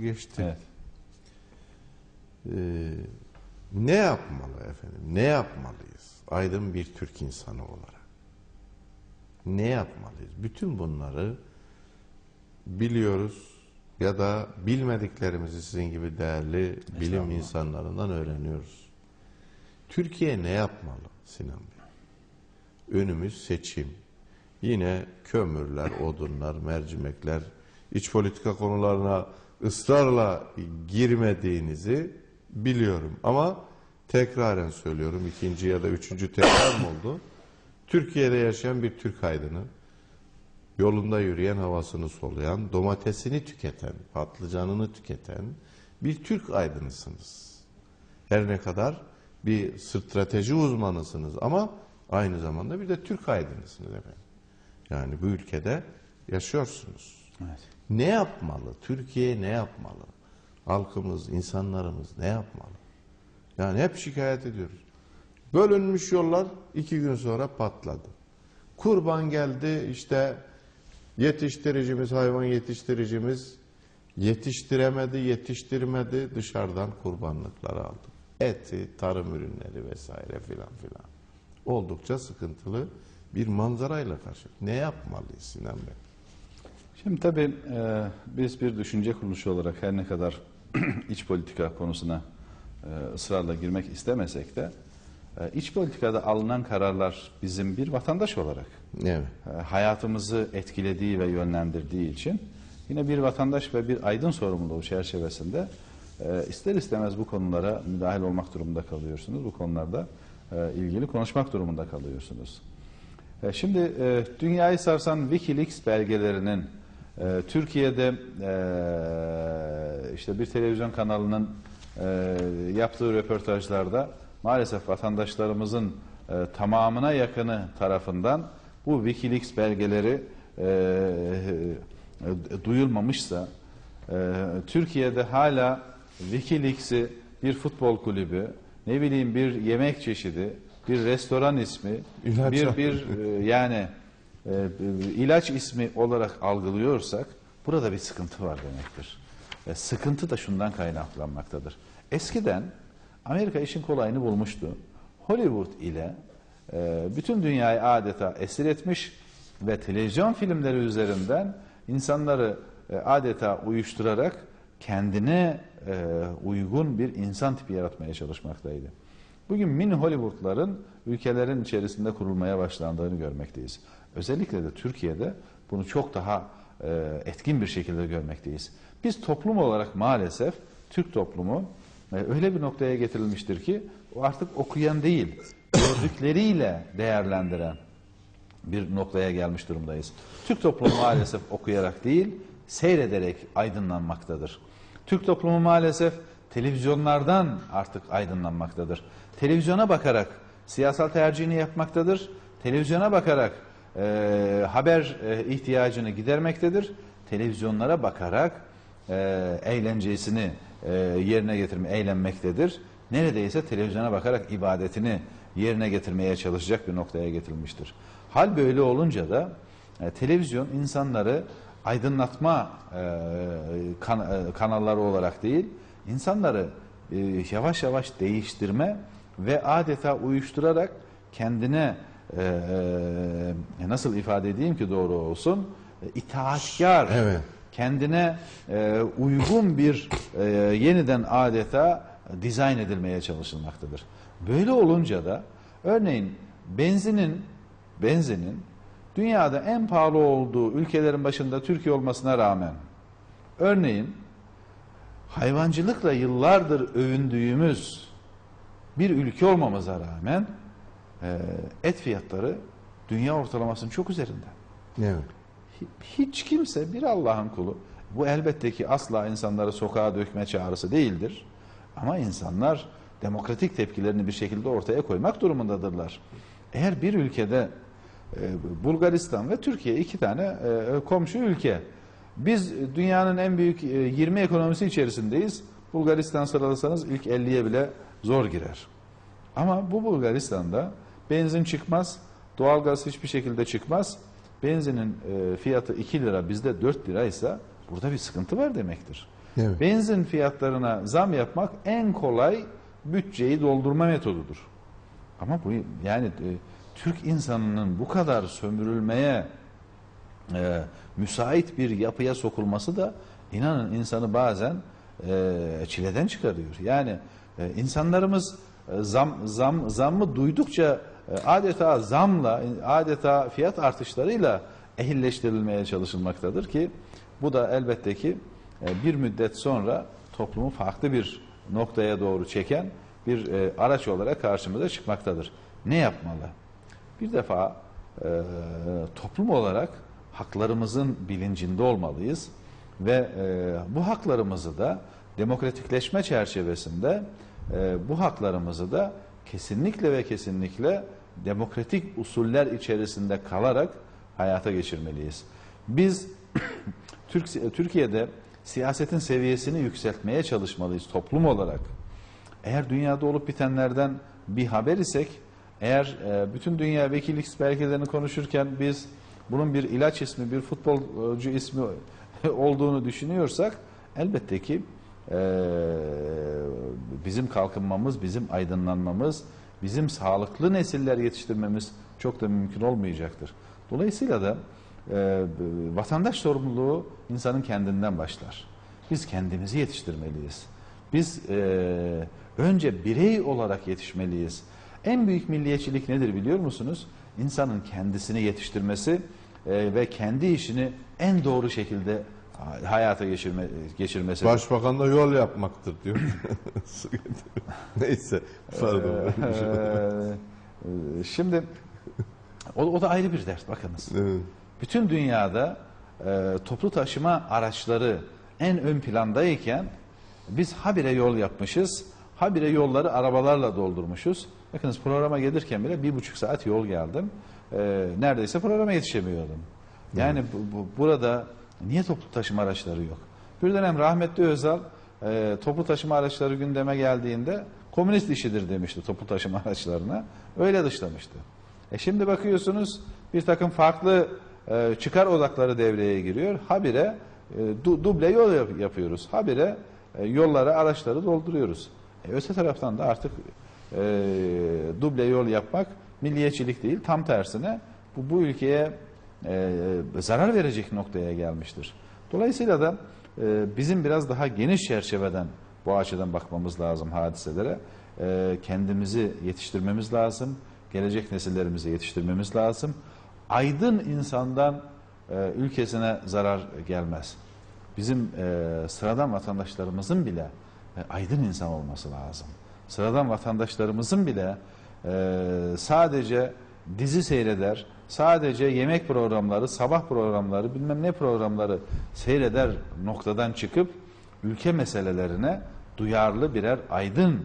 geçti. Evet. Ee, ne yapmalı efendim? Ne yapmalıyız? Aydın bir Türk insanı olarak. Ne yapmalıyız? Bütün bunları biliyoruz ya da bilmediklerimizi sizin gibi değerli bilim insanlarından öğreniyoruz. Türkiye ne yapmalı Sinan Bey? Önümüz seçim. Yine kömürler, odunlar, mercimekler, iç politika konularına ısrarla girmediğinizi biliyorum. Ama tekraren söylüyorum, ikinci ya da üçüncü tekrar mı oldu? Türkiye'de yaşayan bir Türk aydını, yolunda yürüyen, havasını soluyan, domatesini tüketen, patlıcanını tüketen bir Türk aydınısınız. Her ne kadar bir strateji uzmanısınız ama aynı zamanda bir de Türk aydınısınız efendim. Yani bu ülkede yaşıyorsunuz. Evet. Ne yapmalı? Türkiye ne yapmalı? Halkımız, insanlarımız ne yapmalı? Yani hep şikayet ediyoruz. Bölünmüş yollar iki gün sonra patladı. Kurban geldi işte yetiştiricimiz, hayvan yetiştiricimiz yetiştiremedi, yetiştirmedi dışarıdan kurbanlıklar aldı. Eti, tarım ürünleri vesaire filan filan. Oldukça sıkıntılı bir manzarayla karşı. Ne yapmalıyız Sinan Bey? Şimdi tabii e, biz bir düşünce kuruluşu olarak her ne kadar iç politika konusuna e, ısrarla girmek istemesek de e, iç politikada alınan kararlar bizim bir vatandaş olarak Evet. e, hayatımızı etkilediği ve yönlendirdiği için yine bir vatandaş ve bir aydın sorumluluğu çerçevesinde e, ister istemez bu konulara müdahil olmak durumunda kalıyorsunuz. Bu konularda e, ilgili konuşmak durumunda kalıyorsunuz. E, Şimdi e, dünyayı sarsan Wikileaks belgelerinin e, Türkiye'de e, işte bir televizyon kanalının e, yaptığı röportajlarda maalesef vatandaşlarımızın e, tamamına yakını tarafından bu Wikileaks belgeleri e, e, duyulmamışsa e, Türkiye'de hala Wikileaks'i bir futbol kulübü, ne bileyim bir yemek çeşidi, bir restoran ismi, İlaç bir bir e, yani e, ilaç ismi olarak algılıyorsak burada bir sıkıntı var demektir. E, sıkıntı da şundan kaynaklanmaktadır. Eskiden Amerika işin kolayını bulmuştu. Hollywood ile e, bütün dünyayı adeta esir etmiş ve televizyon filmleri üzerinden insanları e, adeta uyuşturarak kendine e, uygun bir insan tipi yaratmaya çalışmaktaydı. Bugün mini Hollywood'ların ülkelerin içerisinde kurulmaya başlandığını görmekteyiz. Özellikle de Türkiye'de bunu çok daha e, etkin bir şekilde görmekteyiz. Biz toplum olarak maalesef Türk toplumu e, öyle bir noktaya getirilmiştir ki o artık okuyan değil, gördükleriyle değerlendiren bir noktaya gelmiş durumdayız. Türk toplumu maalesef okuyarak değil, seyrederek aydınlanmaktadır. Türk toplumu maalesef televizyonlardan artık aydınlanmaktadır. Televizyona bakarak siyasal tercihini yapmaktadır. Televizyona bakarak e, haber e, ihtiyacını gidermektedir. Televizyonlara bakarak e, eğlencesini e, yerine getirme, eğlenmektedir. Neredeyse televizyona bakarak ibadetini yerine getirmeye çalışacak bir noktaya getirilmiştir. Hal böyle olunca da e, televizyon insanları aydınlatma e, kan- e, kanalları olarak değil, insanları e, yavaş yavaş değiştirme ve adeta uyuşturarak kendine e, e, nasıl ifade edeyim ki doğru olsun, e, itaatkar, Evet. kendine e, uygun bir e, yeniden adeta dizayn edilmeye çalışılmaktadır. Böyle olunca da örneğin benzinin benzinin dünyada en pahalı olduğu ülkelerin başında Türkiye olmasına rağmen örneğin hayvancılıkla yıllardır övündüğümüz bir ülke olmamıza rağmen e, et fiyatları dünya ortalamasının çok üzerinde. Evet. Hiç kimse bir Allah'ın kulu bu elbette ki asla insanları sokağa dökme çağrısı değildir. Ama insanlar demokratik tepkilerini bir şekilde ortaya koymak durumundadırlar. Eğer bir ülkede e, Bulgaristan ve Türkiye iki tane e, komşu ülke. Biz dünyanın en büyük e, 20 ekonomisi içerisindeyiz. Bulgaristan sıralasanız ilk 50'ye bile zor girer. Ama bu Bulgaristan'da benzin çıkmaz, doğalgaz hiçbir şekilde çıkmaz. Benzinin e, fiyatı 2 lira bizde 4 liraysa burada bir sıkıntı var demektir. Evet. Benzin fiyatlarına zam yapmak en kolay bütçeyi doldurma metodudur. Ama bu yani e, Türk insanının bu kadar sömürülmeye e, müsait bir yapıya sokulması da inanın insanı bazen e, çileden çıkarıyor. Yani e, insanlarımız e, zam zam zammı duydukça e, adeta zamla adeta fiyat artışlarıyla ehilleştirilmeye çalışılmaktadır ki bu da elbette ki e, bir müddet sonra toplumu farklı bir noktaya doğru çeken bir e, araç olarak karşımıza çıkmaktadır. Ne yapmalı? Bir defa e, toplum olarak haklarımızın bilincinde olmalıyız ve e, bu haklarımızı da demokratikleşme çerçevesinde e, bu haklarımızı da kesinlikle ve kesinlikle demokratik usuller içerisinde kalarak hayata geçirmeliyiz. Biz Türk, Türkiye'de siyasetin seviyesini yükseltmeye çalışmalıyız toplum olarak. Eğer dünyada olup bitenlerden bir haber isek, eğer e, bütün dünya Wikileaks belgelerini konuşurken biz bunun bir ilaç ismi, bir futbolcu ismi olduğunu düşünüyorsak elbette ki e, bizim kalkınmamız, bizim aydınlanmamız, bizim sağlıklı nesiller yetiştirmemiz çok da mümkün olmayacaktır. Dolayısıyla da e, vatandaş sorumluluğu insanın kendinden başlar. Biz kendimizi yetiştirmeliyiz. Biz e, önce birey olarak yetişmeliyiz. En büyük milliyetçilik nedir biliyor musunuz? İnsanın kendisini yetiştirmesi e, ve kendi işini en doğru şekilde hayata geçirme, geçirmesi. Başbakan da yol yapmaktır diyor. Neyse pardon. Ee, Şimdi o, o da ayrı bir dert bakınız. Evet. Bütün dünyada e, toplu taşıma araçları en ön plandayken biz habire yol yapmışız. Habire yolları arabalarla doldurmuşuz. Bakınız programa gelirken bile bir buçuk saat yol geldim. E, neredeyse programa yetişemiyordum. Yani bu, bu- burada niye toplu taşıma araçları yok? Bir dönem rahmetli Özal e, toplu taşıma araçları gündeme geldiğinde komünist işidir demişti toplu taşıma araçlarına. Öyle dışlamıştı. E şimdi bakıyorsunuz bir takım farklı e, çıkar odakları devreye giriyor. Habire e, du- duble yol yap- yapıyoruz. Habire e, yollara araçları dolduruyoruz. E, öte taraftan da artık e, duble yol yapmak milliyetçilik değil. Tam tersine bu, bu ülkeye e, zarar verecek noktaya gelmiştir. Dolayısıyla da e, bizim biraz daha geniş çerçeveden bu açıdan bakmamız lazım hadiselere. E, kendimizi yetiştirmemiz lazım. Gelecek nesillerimizi yetiştirmemiz lazım. Aydın insandan e, ülkesine zarar gelmez. Bizim e, sıradan vatandaşlarımızın bile e, aydın insan olması lazım. Sıradan vatandaşlarımızın bile e, sadece dizi seyreder, sadece yemek programları, sabah programları, bilmem ne programları seyreder noktadan çıkıp ülke meselelerine duyarlı birer aydın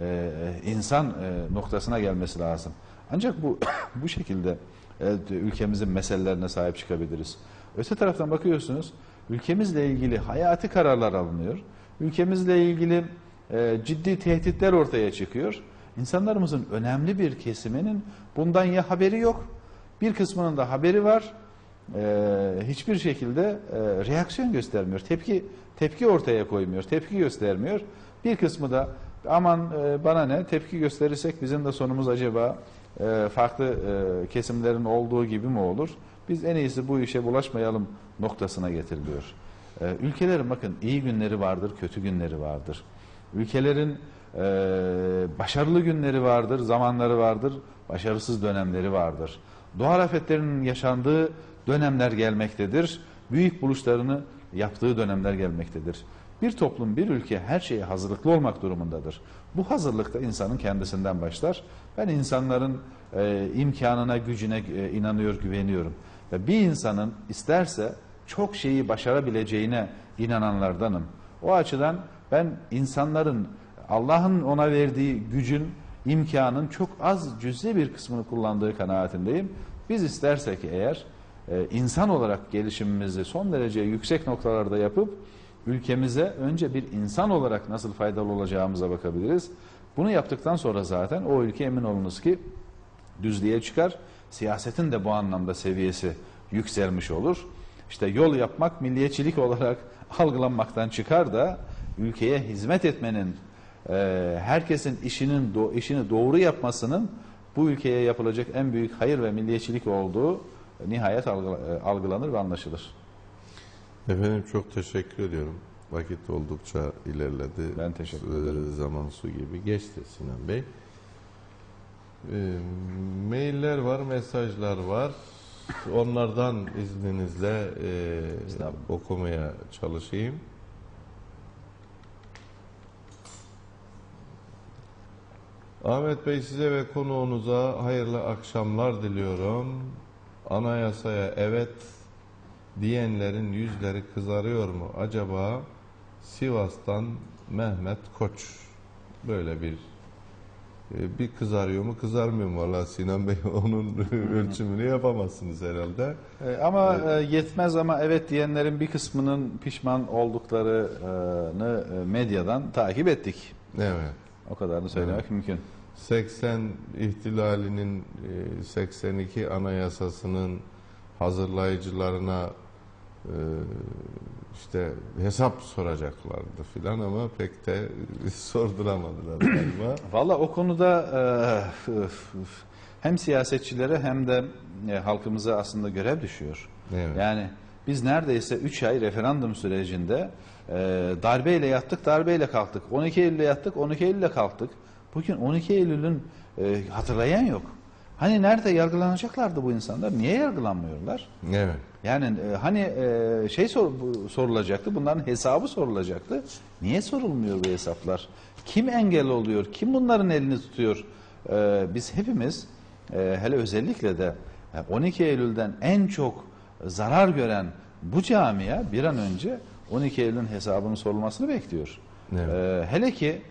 e, insan e, noktasına gelmesi lazım. Ancak bu bu şekilde e, ülkemizin meselelerine sahip çıkabiliriz. Öte taraftan bakıyorsunuz ülkemizle ilgili hayati kararlar alınıyor. Ülkemizle ilgili e, ciddi tehditler ortaya çıkıyor. İnsanlarımızın önemli bir kesiminin bundan ya haberi yok, bir kısmının da haberi var. E, hiçbir şekilde e, reaksiyon göstermiyor. Tepki tepki ortaya koymuyor, tepki göstermiyor. Bir kısmı da aman bana ne tepki gösterirsek bizim de sonumuz acaba farklı kesimlerin olduğu gibi mi olur? Biz en iyisi bu işe bulaşmayalım noktasına getiriliyor. E, ülkelerin bakın iyi günleri vardır, kötü günleri vardır. Ülkelerin e, başarılı günleri vardır, zamanları vardır, başarısız dönemleri vardır. Doğal afetlerin yaşandığı dönemler gelmektedir. Büyük buluşlarını yaptığı dönemler gelmektedir. Bir toplum, bir ülke her şeye hazırlıklı olmak durumundadır. Bu hazırlık da insanın kendisinden başlar. Ben insanların e, imkanına, gücüne e, inanıyor, güveniyorum. Ve bir insanın isterse çok şeyi başarabileceğine inananlardanım. O açıdan ben insanların Allah'ın ona verdiği gücün, imkanın çok az cüzi bir kısmını kullandığı kanaatindeyim. Biz istersek eğer e, insan olarak gelişimimizi son derece yüksek noktalarda yapıp ülkemize önce bir insan olarak nasıl faydalı olacağımıza bakabiliriz. Bunu yaptıktan sonra zaten o ülke emin olunuz ki düzlüğe çıkar. Siyasetin de bu anlamda seviyesi yükselmiş olur. İşte yol yapmak milliyetçilik olarak algılanmaktan çıkar da ülkeye hizmet etmenin, e, herkesin işinin işini doğru yapmasının bu ülkeye yapılacak en büyük hayır ve milliyetçilik olduğu nihayet e, algılanır ve anlaşılır. Efendim çok teşekkür ediyorum. Vakit oldukça ilerledi. Ben teşekkür Ee, ederim. Zaman su gibi geçti Sinan Bey. Ee, mailler var, mesajlar var. Onlardan izninizle e, okumaya çalışayım. Ahmet Bey size ve konuğunuza hayırlı akşamlar diliyorum. Anayasaya evet diyenlerin yüzleri kızarıyor mu acaba? Sivas'tan Mehmet Koç böyle bir e, bir kızarıyor mu kızarmıyor mu valla Sinan Bey onun ölçümünü yapamazsınız herhalde. E, Ama e, yetmez ama evet diyenlerin bir kısmının pişman olduklarını medyadan takip ettik. Evet. O kadarını söylemek mümkün. 80 ihtilalinin e, 82 anayasasının hazırlayıcılarına e, işte hesap soracaklardı filan ama pek de sorduramadılar galiba. Valla o konuda e, hem siyasetçilere hem de e, halkımıza aslında görev düşüyor. Evet. Yani biz neredeyse 3 ay referandum sürecinde e, darbeyle yattık, darbeyle kalktık. 12 Eylül'le yattık, 12 Eylül'le kalktık. Bugün 12 Eylül'ün e, hatırlayan yok. Hani nerede yargılanacaklardı bu insanlar? Niye yargılanmıyorlar? Evet. Yani e, hani e, şey sor, bu- sorulacaktı, bunların hesabı sorulacaktı. Niye sorulmuyor bu hesaplar? Kim engel oluyor? Kim bunların elini tutuyor? E, biz hepimiz e, hele özellikle de e, 12 Eylül'den en çok zarar gören bu camia bir an önce 12 Eylül'ün hesabının sorulmasını bekliyor. Evet. E, hele ki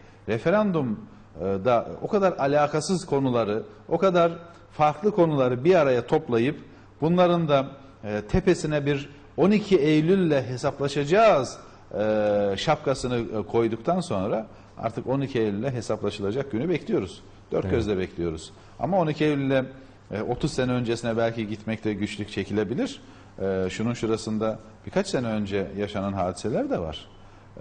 referandumda o kadar alakasız konuları, o kadar farklı konuları bir araya toplayıp bunların da e, tepesine bir 12 Eylül'le hesaplaşacağız e, şapkasını e, koyduktan sonra artık 12 Eylül'le hesaplaşılacak günü bekliyoruz. Dört Evet. gözle bekliyoruz. Ama 12 Eylül'le e, 30 sene öncesine belki gitmekte güçlük çekilebilir. E, şunun şurasında birkaç sene önce yaşanan hadiseler de var.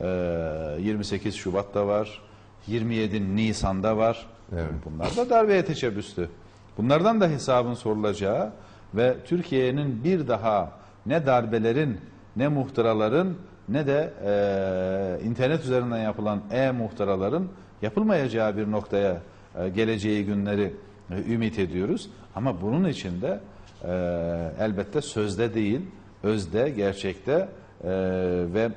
E, 28 Şubat'ta var, 27 Nisan'da var. Evet. Bunlar da darbeye teşebbüstü. Bunlardan da hesabın sorulacağı ve Türkiye'nin bir daha ne darbelerin, ne muhtıraların, ne de e, internet üzerinden yapılan e-muhtıraların yapılmayacağı bir noktaya e, geleceği günleri e, ümit ediyoruz. Ama bunun için de e, elbette sözde değil, özde, gerçekte e, ve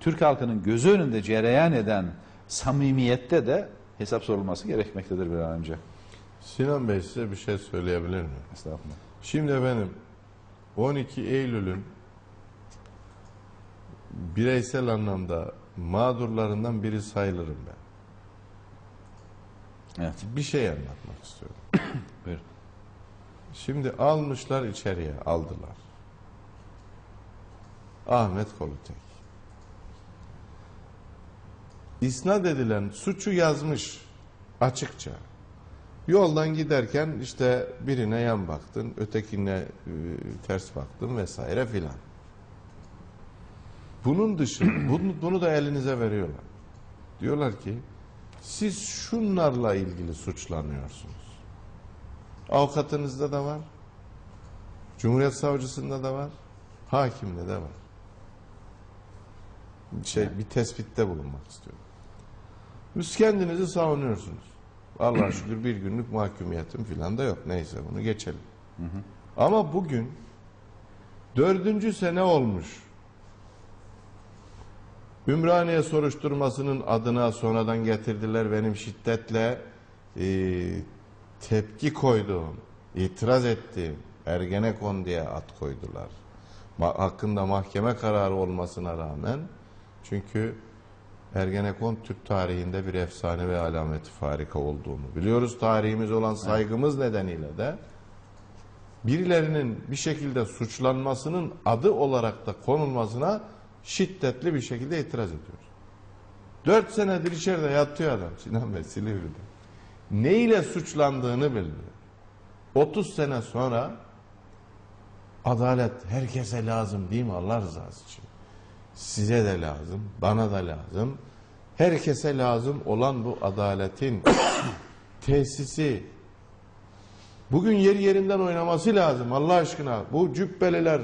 Türk halkının gözü önünde cereyan eden samimiyette de hesap sorulması gerekmektedir bir an önce. Sinan Bey size bir şey söyleyebilir miyim? Estağfurullah. Şimdi efendim 12 Eylül'ün bireysel anlamda mağdurlarından biri sayılırım ben. Evet. Bir şey anlatmak istiyorum. Buyurun. Şimdi almışlar içeriye aldılar. Ahmet Kolutek. İsnat edilen suçu yazmış açıkça. Yoldan giderken işte birine yan baktın, ötekine e, ters baktın vesaire filan. Bunun dışında bunu, bunu da elinize veriyorlar. Diyorlar ki siz şunlarla ilgili suçlanıyorsunuz. Avukatınızda da var. Cumhuriyet Savcısında da var. Hakimde de var. Şey bir tespitte bulunmak istiyorum. Siz kendinizi savunuyorsunuz. Allah'a şükür bir günlük mahkumiyetim filan da yok. Neyse bunu geçelim. Ama bugün dördüncü sene olmuş. Ümraniye soruşturmasının adına sonradan getirdiler benim şiddetle e, tepki koyduğum, itiraz ettiğim Ergenekon diye ad koydular. Ma- hakkında mahkeme kararı olmasına rağmen çünkü Ergenekon Türk tarihinde bir efsane ve alameti farika olduğunu biliyoruz. Tarihimiz olan saygımız nedeniyle de birilerinin bir şekilde suçlanmasının adı olarak da konulmasına şiddetli bir şekilde itiraz ediyoruz. Dört senedir içeride yatıyor adam Sinan Bey Silivri'de. Ne ile suçlandığını bilmiyor. 30 sene sonra adalet herkese lazım değil mi Allah rızası için? Size de lazım, bana da lazım. Herkese lazım olan bu adaletin tesisi bugün yer yerinden oynaması lazım Allah aşkına. Bu cübbeliler,